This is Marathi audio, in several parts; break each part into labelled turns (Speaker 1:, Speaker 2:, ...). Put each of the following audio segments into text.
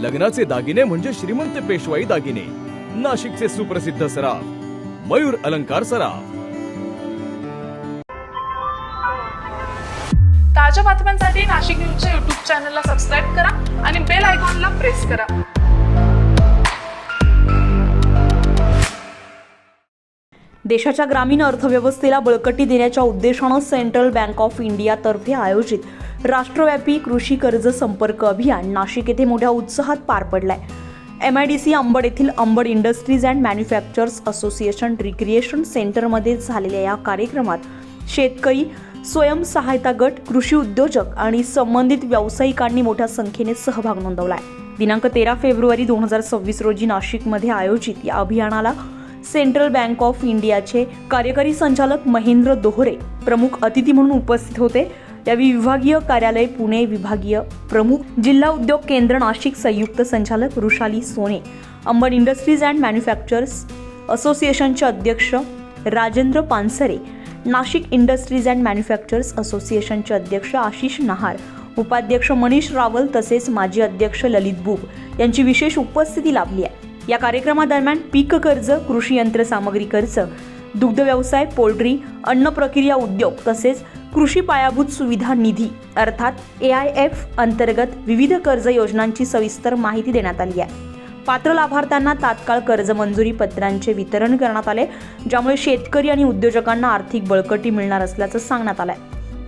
Speaker 1: लग्नाचे दागिने म्हणजे श्रीमंत पेशवाई दागिने. नाशिकचे सुप्रसिद्ध सराफ मयूर अलंकार सराफ.
Speaker 2: ताज्या बातम्यांसाठी नाशिक न्यूजच्या युट्यूब चॅनलला सबस्क्राईब करा आणि बेल आयकॉनला प्रेस करा.
Speaker 3: देशाच्या ग्रामीण अर्थव्यवस्थेला बळकटी देण्याच्या उद्देशानं सेंट्रल बँक ऑफ इंडियातर्फे आयोजित राष्ट्रव्यापी कृषी कर्ज संपर्क अभियान नाशिक येथे मोठ्या उत्साहात पार पडलाय. M I D C Ambad येथील Ambad industries and manufactures association recreation सेंटरमध्ये झालेल्या या कार्यक्रमात शेतकरी स्वयंसहायता गट कृषी उद्योजक आणि संबंधित व्यावसायिकांनी मोठ्या संख्येने सहभाग नोंदवला आहे दिनांक तेरा फेब्रुवारी दोन हजार सव्वीस रोजी नाशिकमध्ये आयोजित या अभियानाला सेंट्रल बँक ऑफ इंडियाचे कार्यकारी संचालक महेंद्र दोहरे प्रमुख अतिथी म्हणून उपस्थित होते. या विभागीय कार्यालय पुणे विभागीय प्रमुख जिल्हा उद्योग केंद्र नाशिक संयुक्त संचालक वृषाली सोने अंबड इंडस्ट्रीज अँड मॅन्युफॅक्चर्स असोसिएशनचे अध्यक्ष Rajendra Pansare Nashik industries and manufactures असोसिएशनचे अध्यक्ष आशिष नहार उपाध्यक्ष मनीष रावल तसेच माजी अध्यक्ष ललित बुब यांची विशेष उपस्थिती लाभली आहे. या कार्यक्रमादरम्यान पीक कर्ज कृषी यंत्रसामग्री कर्ज दुग्ध व्यवसाय पोल्ट्री अन्न प्रक्रिया उद्योग तसेच कृषी पायाभूत सुविधा निधी अर्थात ए आय एफ अंतर्गत विविध कर्ज योजनांची सविस्तर माहिती देण्यात आली आहे. पात्र लाभार्थ्यांना तात्काळ कर्ज मंजुरी पत्रांचे वितरण करण्यात आले ज्यामुळे शेतकरी आणि उद्योजकांना आर्थिक बळकटी मिळणार असल्याचं सांगण्यात आलंय.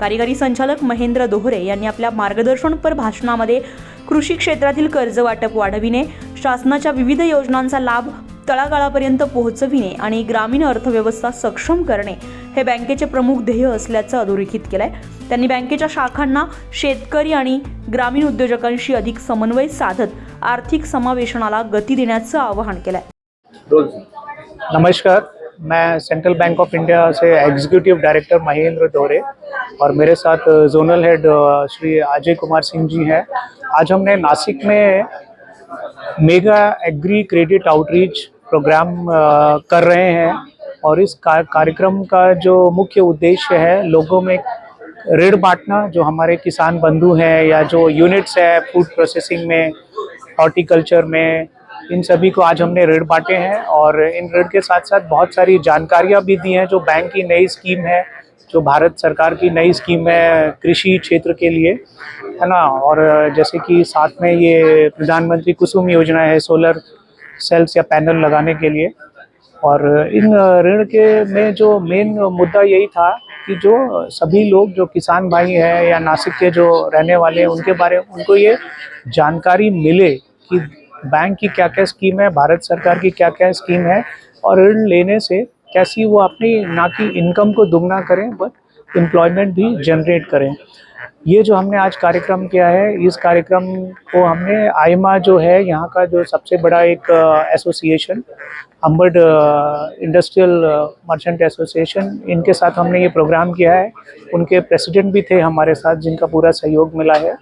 Speaker 3: कार्यकारी संचालक महेंद्र दोहरे यांनी आपल्या मार्गदर्शनपर भाषणामध्ये कृषी क्षेत्रातील कर्ज वाटप वाढविणे शासनाच्या विविध योजनांचा लाभ तळागाळापर्यंत पोहोचविणे आणि ग्रामीण अर्थव्यवस्था सक्षम करणे हे बँकेचे प्रमुख ध्येय असल्याचं अधोरेखित केलंय. त्यांनी बँकेच्या शाखांना शेतकरी आणि ग्रामीण उद्योजकांशी अधिक समन्वय साधत आर्थिक समावेशनाला गती देण्याचं आवाहन केलंय.
Speaker 4: नमस्कार. मैं सेंट्रल बैंक ऑफ इंडिया से एग्जीक्यूटिव डायरेक्टर महेंद्र दोरे और मेरे साथ जोनल हेड श्री अजय कुमार सिंह जी हैं। आज हमने नासिक में mega agri credit outreach programme कर रहे हैं और इस कार्यक्रम का जो मुख्य उद्देश्य है लोगों में ऋण बांटना, जो हमारे किसान बंधु हैं या जो यूनिट्स है, फ़ूड प्रोसेसिंग में, हॉर्टिकल्चर में, इन सभी को आज हमने ऋण बांटे हैं और इन ऋण के साथ साथ बहुत सारी जानकारियाँ भी दी हैं जो बैंक की नई स्कीम है, जो भारत सरकार की नई स्कीम है कृषि क्षेत्र के लिए, है ना? और जैसे कि साथ में ये प्रधानमंत्री कुसुम योजना है, सोलर सेल्स या पैनल लगाने के लिए। और इन ऋण के में जो मेन मुद्दा यही था कि जो सभी लोग, जो किसान भाई हैं या नासिक के जो रहने वाले हैं, उनके बारे में उनको ये जानकारी मिले कि बैंक की क्या क्या स्कीम है, भारत सरकार की क्या क्या स्कीम है, और ऋण लेने से कैसी वो अपनी ना कि इनकम को दुगना करें बट एम्प्लॉयमेंट भी जनरेट करें। ये जो हमने आज कार्यक्रम किया है, इस कार्यक्रम को हमने आइमा जो है, यहाँ का जो सबसे बड़ा एक association Ambad industrial merchant association इनके साथ हमने ये प्रोग्राम किया है। उनके प्रेसिडेंट भी थे हमारे साथ, जिनका पूरा सहयोग मिला है।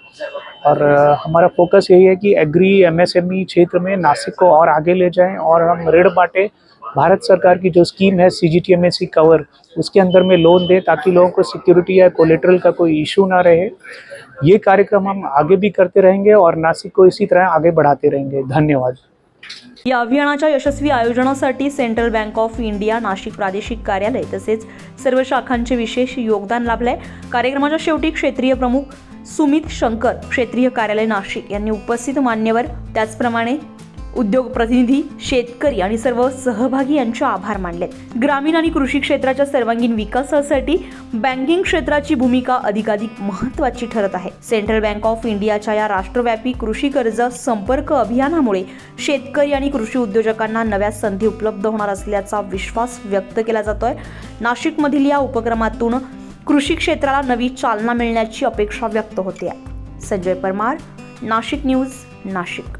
Speaker 4: और हमारा फोकस यही है कि एग्री एमएसएमई E क्षेत्र में नासिक को और आगे ले जाएँ और हम ऋण बांटे। भारत सरकार की जो स्कीम है C G T M S C cover उसके अंदर में लोन दें ताकि लोगों को सिक्योरिटी या कोलेट्रल का कोई इशू ना रहे। ये कार्यक्रम हम आगे भी करते रहेंगे और नासिक को इसी तरह आगे बढ़ाते रहेंगे। धन्यवाद।
Speaker 3: या अभियानाच्या यशस्वी आयोजनासाठी Central Bank of India Nashik प्रादेशिक कार्यालय तसेच सर्व शाखांचे विशेष योगदान लाभले कार्यक्रमाच्या शेवटी क्षेत्रीय प्रमुख सुमित शंकर क्षेत्रीय कार्यालय नाशिक यांनी उपस्थित मान्यवर. त्याचप्रमाणे उद्योग प्रतिनिधी शेतकरी आणि सर्व सहभागी यांचे आभार मानले. ग्रामीण आणि कृषी क्षेत्राच्या सर्वांगीण विकासासाठी बँकिंग क्षेत्राची भूमिका अधिकाधिक महत्त्वाची ठरत आहे. सेंट्रल बँक ऑफ इंडियाच्या या राष्ट्रव्यापी कृषी कर्ज संपर्क अभियानामुळे शेतकरी आणि कृषी उद्योजकांना नव्या संधी उपलब्ध होणार असल्याचा विश्वास व्यक्त केला जातोय. नाशिकमधील या उपक्रमातून कृषी क्षेत्राला नवी चालना मिळण्याची अपेक्षा व्यक्त होते संजय परमार नाशिक न्यूज नाशिक.